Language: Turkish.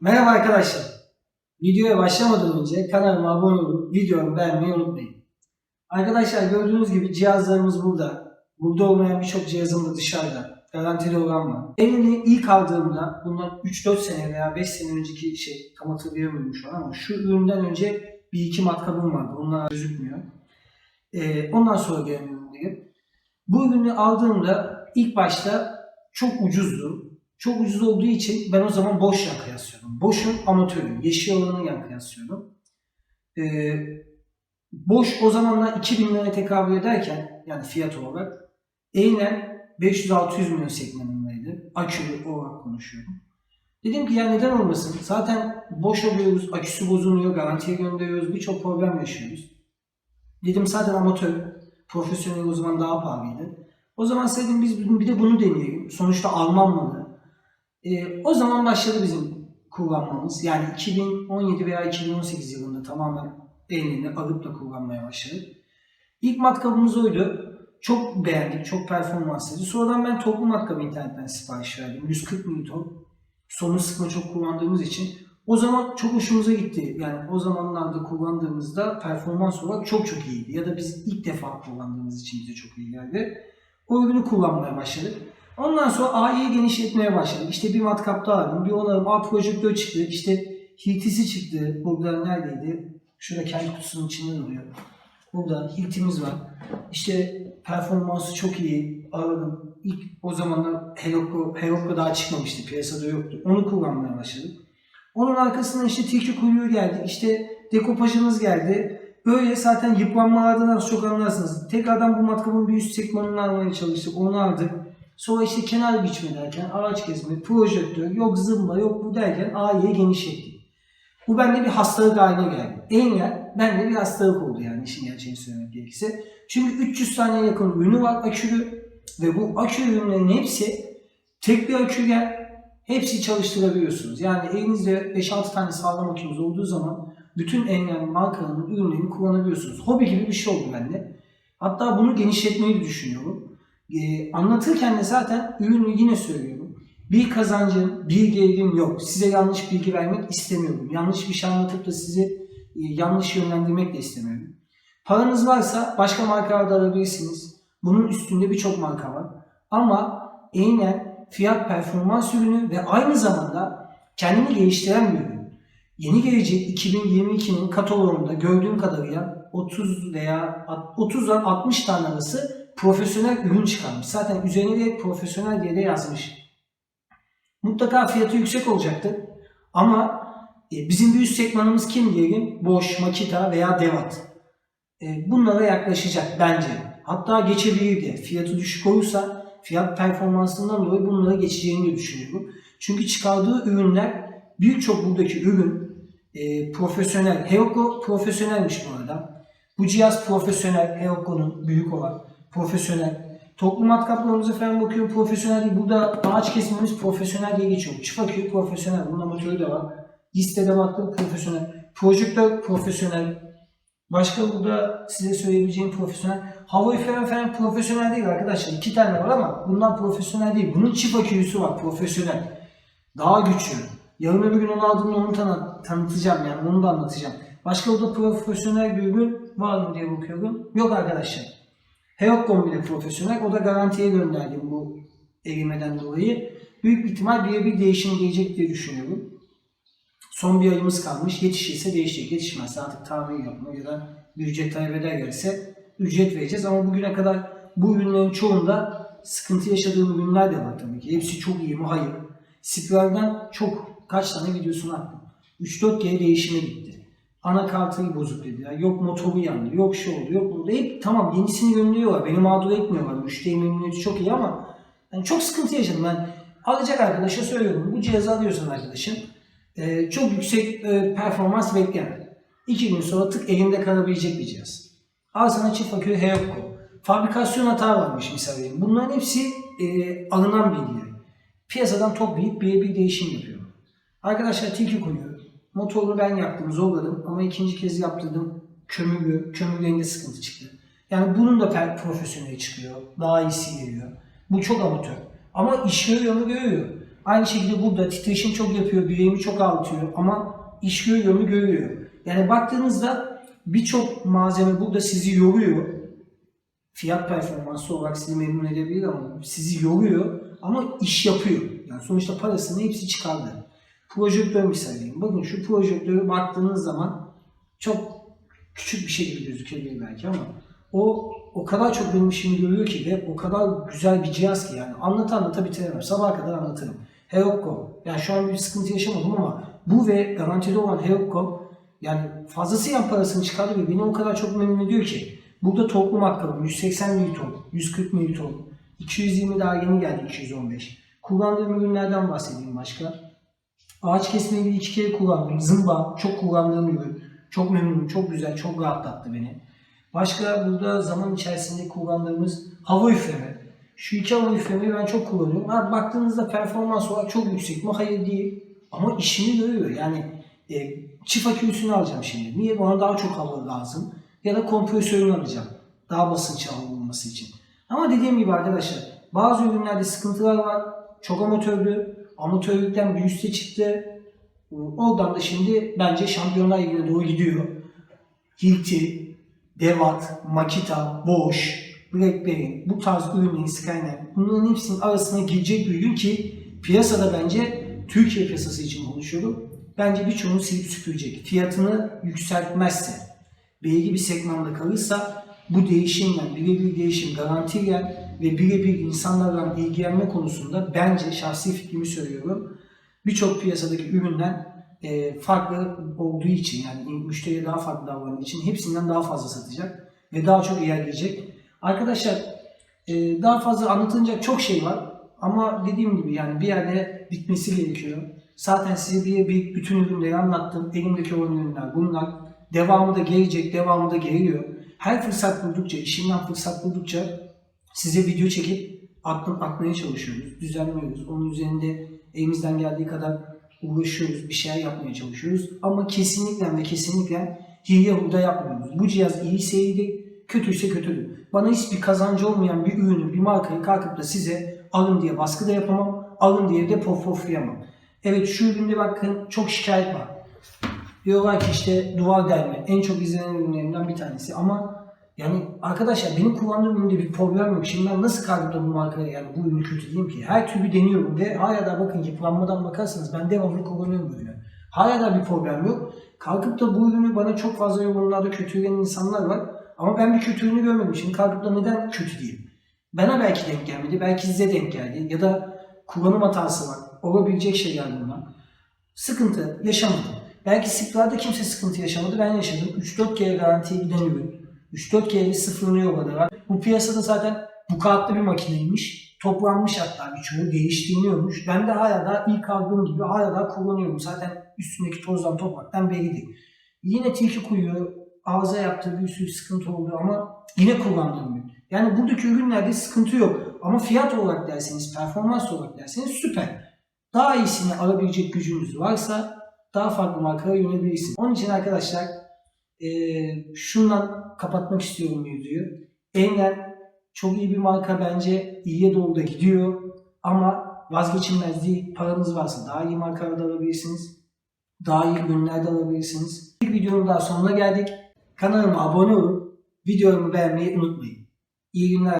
Merhaba arkadaşlar. Videoya başlamadan önce kanalıma abone olup videomu beğenmeyi unutmayın. Arkadaşlar gördüğünüz gibi cihazlarımız burada. Burada olmayan birçok cihazım da dışarıda. Garantili olan var. Evini ilk aldığımda bundan 3-4 sene veya 5 sene önceki şey tam hatırlayamıyorum şu an ama şu üründen önce bir iki matkabım vardı. Onlar gözükmüyor. Ee, ondan sonra gelen ürünleri. Bu ürünü aldığımda ilk başta çok ucuzdu. Çok ucuz olduğu için ben o zaman Bosch'la kıyaslıyordum. Bosch'un amatörü, yeşil olanıyla kıyaslıyordum. Ee, Bosch o zamanlar 2000 liraya tekabül ederken yani fiyat olarak Eylem 500-600 milyon segmentindeydi. Akülü olarak konuşuyorum. Dedim ki ya neden olmasın? Zaten boş alıyoruz, aküsü bozuluyor, garantiye gönderiyoruz, birçok problem yaşıyoruz. Dedim zaten amatör, profesyonel o zaman daha pahalıydı. O zaman dedim biz bir de bunu deneyelim. Sonuçta Alman malı. Ee, o zaman başladı bizim kullanmamız. Yani 2017 veya 2018 yılında tamamen elini alıp da kullanmaya başladık. İlk matkabımız oydu. Çok beğendik, çok performanslıydı. Sonradan ben toplu matkabı internetten sipariş verdim. 140 Newton. Sonu sıkma çok kullandığımız için. O zaman çok hoşumuza gitti. Yani o zamanlarda kullandığımızda performans olarak çok çok iyiydi. Ya da biz ilk defa kullandığımız için bize çok iyi geldi. O ürünü kullanmaya başladık. Ondan sonra AI'yi genişletmeye başladık. İşte bir matkap daha aldım, bir onarım, A projektör çıktı, işte hiltisi çıktı. Burada neredeydi? Şurada kendi kutusunun içinde duruyor. Burada hiltimiz var. İşte performansı çok iyi. Aradım. İlk o zamanlar Helokko, Helokko daha çıkmamıştı. Piyasada yoktu. Onu kullanmaya başladık. Onun arkasından işte tilki kuyruğu geldi. İşte dekopajımız geldi. Böyle zaten yıpranmalardan az çok anlarsınız. Tekrardan bu matkabın bir üst segmanını almaya çalıştık. Onu aldık. Sonra işte kenar biçme derken araç kesme, projektör, yok zımba, yok bu derken AI'ye genişlettik. Bu bende bir hastalık haline geldi. Engel bende bir hastalık oldu yani işin gerçeğini söylemek gerekirse. Çünkü 300 tane yakın ürünü var akülü ve bu akü ürünlerin hepsi tek bir aküyle hepsi çalıştırabiliyorsunuz. Yani elinizde 5-6 tane sağlam akünüz olduğu zaman bütün engel markanın ürünlerini kullanabiliyorsunuz. Hobi gibi bir şey oldu bende. Hatta bunu genişletmeyi düşünüyorum. Ee, anlatırken de zaten ürünü yine söylüyorum. Bir kazancım, bir gelirim yok. Size yanlış bilgi vermek istemiyorum. Yanlış bir şey anlatıp da sizi e, yanlış yönlendirmek de istemiyorum. Paranız varsa başka markalarda alabilirsiniz. Bunun üstünde birçok marka var. Ama aynen fiyat performans ürünü ve aynı zamanda kendini geliştiren bir ürün. Yeni gelecek 2022'nin kataloğunda gördüğüm kadarıyla 30 veya 30'dan 60 tane arası profesyonel ürün çıkarmış. Zaten üzerine de profesyonel diye de yazmış. Mutlaka fiyatı yüksek olacaktır. Ama e, bizim bir üst segmanımız kim diyelim? Bosch, Makita veya Devat. E, bunlara yaklaşacak bence. Hatta geçebilir de. Fiyatı düşük olursa fiyat performansından dolayı bunlara geçeceğini düşünüyorum. Çünkü çıkardığı ürünler birçok buradaki ürün e, profesyonel. Heoko profesyonelmiş bu arada. Bu cihaz profesyonel. Heoko'nun büyük olan profesyonel. Toplu matkaplarımıza falan bakıyorum profesyonel değil. Burada ağaç kesmemiz profesyonel diye geçiyor. Çift akü profesyonel. Bunun amatörü de var. Listede baktım profesyonel. Projektör profesyonel. Başka burada size söyleyebileceğim profesyonel. Havayı falan falan profesyonel değil arkadaşlar. İki tane var ama bundan profesyonel değil. Bunun çift aküsü var profesyonel. Daha güçlü. Yarın öbür gün onu aldığımda onu tanı- tanıtacağım yani onu da anlatacağım. Başka burada profesyonel bir ürün var mı diye bakıyorum. Yok arkadaşlar. Heokon bile profesyonel. O da garantiye gönderdim bu erimeden dolayı. Büyük ihtimal birebir değişim gelecek diye düşünüyorum. Son bir ayımız kalmış. Yetişirse değişecek. Yetişmezse artık tamir yapma ya da bir ücret talep ederlerse ücret vereceğiz. Ama bugüne kadar bu ürünlerin çoğunda sıkıntı yaşadığım ürünler de var tabii ki. Hepsi çok iyi mi? Hayır. Spiral'den çok kaç tane videosunu attım. 3-4 kere değişime gitti. Anakartı bozuk dediler. Yok motoru yandı. Yok şu oldu. Yok burada. Hep tamam yenisini gönderiyorlar. Beni mağdur etmiyorlar. Müşteri memnuniyeti çok iyi ama yani çok sıkıntı yaşadım. Ben alacak arkadaşa söylüyorum. Bu cihazı alıyorsan arkadaşım e, çok yüksek e, performans bekleme. İki gün sonra tık elinde kalabilecek bir cihaz. Al sana çift akü Heokko. Fabrikasyon hata varmış misal diyeyim. Bunların hepsi e, alınan bilgiler. Piyasadan toplayıp birebir değişim yapıyorum. Arkadaşlar tilki koyuyor. Motorunu ben yaptım, zorladım ama ikinci kez yaptırdım. Kömürlü, kömürlerinde sıkıntı çıktı. Yani bunun da profesyoneli çıkıyor. Daha iyisi geliyor. Bu çok amatör. Ama iş görüyor mu görüyor. Aynı şekilde burada titreşim çok yapıyor, bileğimi çok ağrıtıyor ama iş görüyor mu görüyor. Yani baktığınızda birçok malzeme burada sizi yoruyor. Fiyat performansı olarak sizi memnun edebilir ama sizi yoruyor ama iş yapıyor. Yani sonuçta parasını hepsi çıkardı. Projektör misaliyim. Bakın şu projektöre baktığınız zaman çok küçük bir şey gibi gözükebilir belki ama o o kadar çok benim işimi görüyor ki ve o kadar güzel bir cihaz ki yani anlata anlata bitiremem. Sabaha kadar anlatırım. Heroku. Yani şu an bir sıkıntı yaşamadım ama bu ve garantili olan Heroku yani fazlasıyla parasını çıkardı ve beni o kadar çok memnun ediyor ki. Burada toplum hakkı 180 Newton, 140 Newton, 220 daha yeni geldi 215. Kullandığım ürünlerden bahsedeyim başka. Ağaç kesmeyi bir iki kere kullandım. Zımba çok kullandığım ürün. Çok memnunum, çok güzel, çok rahatlattı beni. Başka burada zaman içerisinde kullandığımız hava üfleme. Şu iki hava üflemeyi ben çok kullanıyorum. Ha, baktığınızda performans olarak çok yüksek mi? Hayır değil. Ama işini görüyor. Yani e, çift aküsünü alacağım şimdi. Niye? Bana daha çok hava lazım. Ya da kompresörünü alacağım. Daha basınç alınması için. Ama dediğim gibi arkadaşlar bazı ürünlerde sıkıntılar var. Çok amatördü. Amatörlükten bir üste çıktı. Oradan da şimdi bence Şampiyonlar Ligi'ne doğru gidiyor. Hilti, Devat, Makita, Bosch, BlackBerry bu tarz ürünlerin Skynet bunların hepsinin arasına girecek bir ürün ki piyasada bence Türkiye piyasası için konuşuyorum. Bence birçoğunu silip süpürecek. Fiyatını yükseltmezse, belli bir segmanda kalırsa bu değişimle, birebir değişim garantiyle ve birebir insanlarla ilgilenme konusunda bence şahsi fikrimi söylüyorum. Birçok piyasadaki üründen e, farklı olduğu için yani müşteriye daha farklı davrandığı için hepsinden daha fazla satacak ve daha çok ilerleyecek. Arkadaşlar e, daha fazla anlatılacak çok şey var ama dediğim gibi yani bir yerde bitmesi gerekiyor. Zaten size diye bir bütün ürünleri anlattım. Elimdeki olan ürünler bunlar. Devamı da gelecek, devamı da geliyor. Her fırsat buldukça, işimden fırsat buldukça size video çekip atma- atmaya çalışıyoruz. Düzenliyoruz. Onun üzerinde elimizden geldiği kadar uğraşıyoruz. Bir şeyler yapmaya çalışıyoruz. Ama kesinlikle ve kesinlikle hile hurda yapmıyoruz. Bu cihaz iyiyse iyidir, kötüyse kötüdür. Bana hiçbir kazancı olmayan bir ürünü, bir markayı kalkıp da size alın diye baskı da yapamam, alın diye de pofoflayamam. Evet şu üründe bakın çok şikayet var. Diyorlar ki işte duvar delme en çok izlenen ürünlerimden bir tanesi ama yani arkadaşlar benim kullandığım üründe bir problem yok. Şimdi ben nasıl kalkıp da bu markaya yani bu ürünü kötü diyeyim ki? Her türlü deniyorum ve hala da bakın yıpranmadan bakarsanız ben devamlı kullanıyorum bu ürünü. Hala da bir problem yok. Kalkıp da bu ürünü bana çok fazla yorumlarda kötüleyen insanlar var. Ama ben bir kötü ürünü görmedim. Şimdi kalkıp da neden kötü diyeyim? Bana belki denk gelmedi, belki size denk geldi ya da kullanım hatası var. Olabilecek şeyler bunlar. Sıkıntı yaşamadım. Belki Sipla'da kimse sıkıntı yaşamadı, ben yaşadım. 3-4 kere garantiye giden ürün. 3-4 kere bir sıfırını yolladılar. Bu piyasada zaten bu kağıtlı bir makineymiş. Toplanmış hatta birçoğu değiştiriliyormuş. Ben de hala da ilk aldığım gibi hala da kullanıyorum. Zaten üstündeki tozdan topraktan belli Yine tilki kuyuyor. Ağza yaptığı bir sürü sıkıntı oldu ama yine kullandığım ürün. Yani buradaki ürünlerde sıkıntı yok. Ama fiyat olarak derseniz, performans olarak derseniz süper. Daha iyisini alabilecek gücünüz varsa daha farklı markalara yönelebilirsiniz. Onun için arkadaşlar eee şundan kapatmak istiyorum videoyu. Engel çok iyi bir marka bence. iyiye doğru da gidiyor. Ama vazgeçilmez değil. Paranız varsa daha iyi markalarda alabilirsiniz. Daha iyi ürünlerde alabilirsiniz. Bir videonun daha sonuna geldik. Kanalıma abone olup videomu beğenmeyi unutmayın. İyi günler.